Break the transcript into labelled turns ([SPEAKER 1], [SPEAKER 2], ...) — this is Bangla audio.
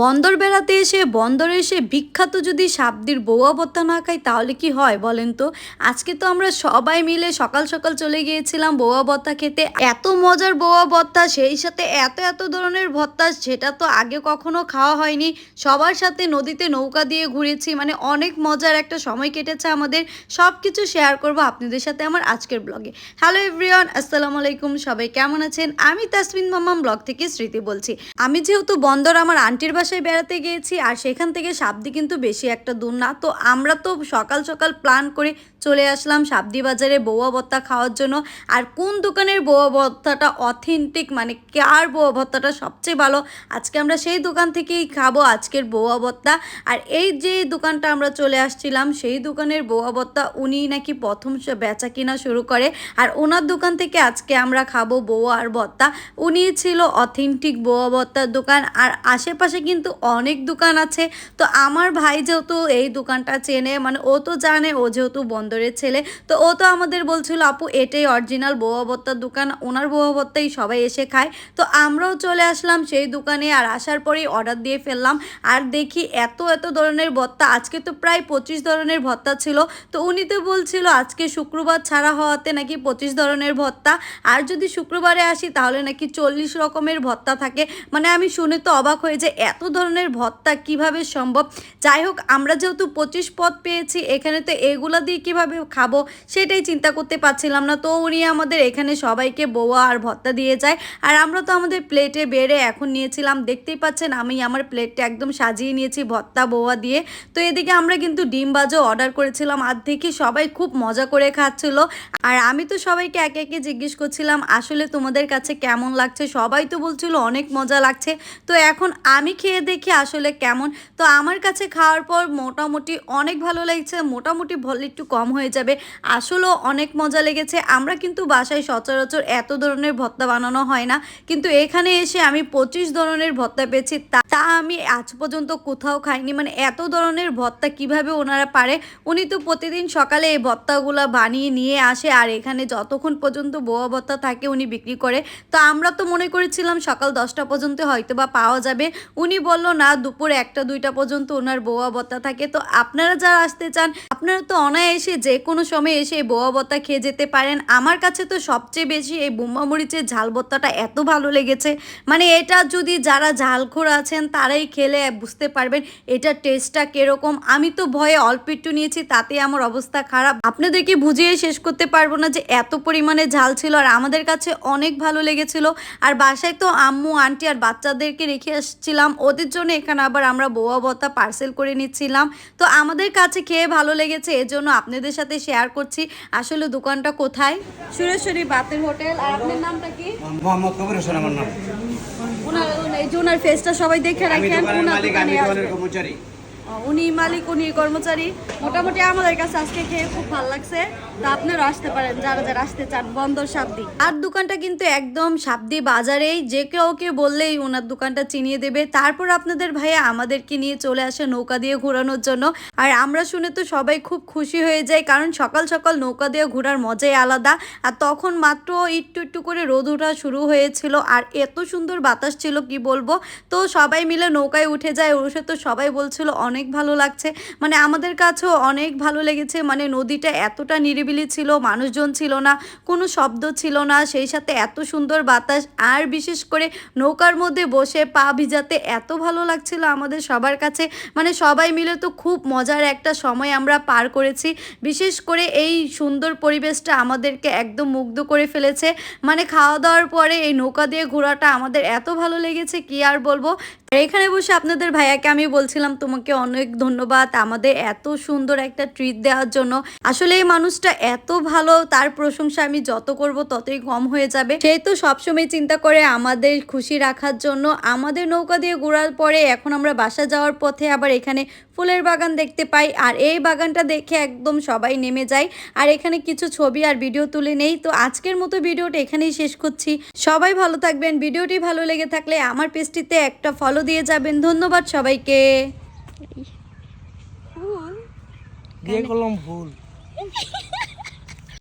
[SPEAKER 1] বন্দর বেড়াতে এসে, বন্দরে এসে বিখ্যাত যদি সাবদির বউয়া ভত্তা না খাই তাহলে কি হয় বলেন তো? আজকে তো আমরা সবাই মিলে সকাল সকাল চলে গিয়েছিলাম বউয়া ভত্তা খেতে। এত মজার বউয়া ভত্তা সেই সাথে এত এত ধরনের ভত্তা, সেটা তো আগে কখনো খাওয়া হয়নি। সবার সাথে নদীতে নৌকা দিয়ে ঘুরেছি মানে অনেক মজার একটা সময় কেটেছে আমাদের। সব কিছু শেয়ার করব আপনাদের সাথে আমার আজকের ব্লগে। হ্যালো এভরিওয়ান, আসসালামু আলাইকুম, সবাই কেমন আছেন? আমি তাসমিন মাম্মাম, ব্লগ থেকে স্মৃতি বলছি। আমি যেহেতু বন্দর, আমার আন্টির বাসায় বেড়াতে গিয়েছি আর সেখান থেকে সাবদি কিন্তু বেশি একটা দূর না। তো আমরা তো সকাল সকাল প্ল্যান করে চলে আসলাম সাবদি বাজারে বৌয়া ভত্তা খাওয়ার জন্য। আর কোন দোকানের বৌয়া ভত্তাটা অথেন্টিক মানে কার বৌয়া ভত্তাটা সবচেয়ে ভালো, আজকে আমরা সেই দোকান থেকেই খাব আজকের বৌয়া ভত্তা। আর এই যে দোকানটা আমরা চলে আসছিলাম, সেই দোকানের বৌয়া ভত্তা উনি নাকি প্রথম বেচা কিনা শুরু করে। আর ওনার দোকান থেকে আজকে আমরা খাব বৌয়া আর ভত্তা। উনি ছিল অথেন্টিক বৌয়া ভত্তার দোকান। আর আশেপাশে কিন্তু অনেক দোকান আছে। তো আমার ভাই যেহেতু এই দোকানটা চেনে মানে ও তো জানে, ও যেহেতু বন্দরের ছেলে, তো ও তো আমাদের বলছিল, আপু, এটাই অরিজিনাল বৌয়া ভত্তার দোকান, ওনার বৌয়া ভত্তাই সবাই এসে খায়। তো আমরাও চলে আসলাম সেই দোকানে, আর আসার পরেই অর্ডার দিয়ে ফেললাম। আর দেখি এত এত ধরনের ভত্তা, আজকে তো প্রায় পঁচিশ ধরনের ভত্তা ছিল। তো উনি তো বলছিল, আজকে শুক্রবার ছাড়া হওয়াতে নাকি পঁচিশ ধরনের ভত্তা, আর যদি শুক্রবারে আসি তাহলে নাকি চল্লিশ রকমের ভত্তা থাকে। মানে আমি শুনে তো অবাক হয়ে যে এত ধরনের ভত্তা কীভাবে সম্ভব? যাই হোক, আমরা যেহেতু পঁচিশ পদ পেয়েছি, এখানে তো এগুলা দিয়ে কীভাবে খাব সেটাই চিন্তা করতে পারছিলাম না। তো উনি আমাদের এখানে সবাইকে বোয়া আর ভত্তা দিয়ে যায়। আর আমরা তো আমাদের প্লেটে বেড়ে এখন নিয়েছিলাম। দেখতেই পাচ্ছেন, আমি আমার প্লেটটা একদম সাজিয়ে নিয়েছি ভত্তা বোয়া দিয়ে। তো এদিকে আমরা কিন্তু ডিম বাজও অর্ডার করেছিলাম। আর দেখি সবাই খুব মজা করে খাচ্ছিল। আর আমি তো সবাইকে একে একে জিজ্ঞেস করছিলাম, আসলে তোমাদের কাছে কেমন লাগছে? সবাই তো বলছিল, অনেক মজা লাগছে। তো এখন আমি খেয়ে দেখি আসলে কেমন। তো আমার কাছে খাওয়ার পর মোটামুটি অনেক ভালো লাগছে, মোটামুটি ভলে একটু কম হয়ে যাবে। আসলেও অনেক মজা লেগেছে। আমরা কিন্তু বাসায় সচরাচর এত ধরনের ভর্তা বানানো হয় না। কিন্তু এখানে এসে আমি পঁচিশ ধরনের ভর্তা পেয়েছি, তা তা আমি আজ পর্যন্ত কোথাও খাইনি। মানে এত ধরনের ভর্তা কীভাবে ওনারা পারে? উনি তো প্রতিদিন সকালে এই ভর্তাগুলো বানিয়ে নিয়ে আসে আর এখানে যতক্ষণ পর্যন্ত বোয়া ভর্তা থাকে উনি বিক্রি করে। তো আমরা তো মনে করেছিলাম সকাল দশটা পর্যন্ত হয়তো বা পাওয়া যাবে। উনি বলল, না, দুপুর একটা, দুইটা পর্যন্ত ওনার বোয়া ভর্তা থাকে। তো আপনারা যারা আসতে চান, আপনারা তো অনায়াসে যে কোনো সময় এসে এই বোয়া ভর্তা খেয়ে যেতে পারেন। আমার কাছে তো সবচেয়ে বেশি এই বোম্বা মরিচের ঝাল ভর্তাটা এত ভালো লেগেছে। মানে এটা যদি যারা ঝালখোর আছেন, তারাই খেলে বুঝতে পারবেন এটা টেস্টটা কীরকম। আমি তো ভয়ে অল্প একটু নিয়েছি তাতে আমার অবস্থা খারাপ। আপনাদেরকে বুঝিয়ে শেষ করতে পারব না যে এত পরিমাণে ঝাল ছিল আর আমাদের কাছে অনেক ভালো লেগেছিল। আর বাসায় তো আম্মু, আন্টি আর বাচ্চাদেরকে রেখে আসছিলাম। ওদের জন্য এখানে আবার আমরা বোয়া বতা পার্সেল করে নিচ্ছিলাম। তো আমাদের কাছে খেয়ে ভালো লেগেছে এর জন্য আপনাদের সাথে শেয়ার করছি। আসলে দোকানটা কোথায়? সুরেশ্বরী বাতের হোটেল। আর আপনার নামটা কি?
[SPEAKER 2] মোহাম্মদ কবির হোসেন আমার নাম।
[SPEAKER 1] ওনার এই যে ওনার ফেসটা সবাই দেখে রাখেন। ওনার
[SPEAKER 2] কর্মচারী।
[SPEAKER 1] উনি মালিক, উনি কর্মচারী। মোটামুটি আমাদের কাছে আজকে খেয়ে খুব ভালো লাগছে। তো আপনারা আসতে পারেন, যারা যারা আসতে চান, বন্দর সাবদি। আর দোকানটা কিন্তু একদম সাবদি বাজারেই, যে কেউ কাউকে বললেই ওনার দোকানটা চিনিয়ে দেবে। তারপর আপনাদের ভাইয়া আমাদেরকে নিয়ে চলে আসে নৌকা দিয়ে ঘোরানোর জন্য। আর আমরা শুনে তো সবাই খুব খুশি হয়ে যায় কারণ সকাল সকাল নৌকা দিয়ে ঘোরার মজাই আলাদা। আর তখন মাত্র একটু একটু করে রোদ ওঠা শুরু হয়েছিল, আর এত সুন্দর বাতাস ছিল, কি বলব? তো সবাই মিলে নৌকায় উঠে যায় ওর তো সবাই বলছিল অনেক ভালো লাগছে। মানে আমাদের কাছেও অনেক ভালো লেগেছে। মানে নদীটা এতটা নিরিবিলি ছিল, মানুষজন ছিল না, কোনো শব্দ ছিল না, সেই সাথে এত সুন্দর বাতাস। আর বিশেষ করে নৌকার মধ্যে বসে পা ভিজাতে এত ভালো লাগছিল আমাদের সবার কাছে। মানে সবাই মিলে তো খুব মজার একটা সময় আমরা পার করেছি। বিশেষ করে এই সুন্দর পরিবেশটা আমাদেরকে একদম মুগ্ধ করে ফেলেছে। মানে খাওয়া দাওয়ার পরে এই নৌকা দিয়ে ঘোরাটা আমাদের এত ভালো লেগেছে, কি আর বলব? এখানে বসে আপনাদের ভাইয়াকে আমি বলছিলাম, তোমাকে অনেক ধন্যবাদ। আমাদের এত সুন্দর একটা ট্রিট দেওয়ার জন্য। আসলে এই মানুষটা এত ভালো, তার প্রশংসা আমি যত করব ততই কম হয়ে যাবে। সেই তো সবসময় চিন্তা করে আমাদের খুশি রাখার জন্য। আমাদের নৌকা দিয়ে ঘোরার পরে এখন আমরা বাসা যাওয়ার পথে আবার এখানে ফুলের বাগান দেখতে পাই। আর এই বাগানটা দেখে একদম সবাই নেমে যায়। আর এখানে কিছু ছবি আর ভিডিও তুলে নেই। তো আজকের মতো ভিডিওটা এখানেই শেষ করছি। সবাই ভালো থাকবেন। ভিডিওটি ভালো লেগে থাকলে আমার পেজটিতে একটা ফলো দিয়ে যাবেন। ধন্যবাদ সবাইকে।
[SPEAKER 3] দিয়ে করলাম ভুল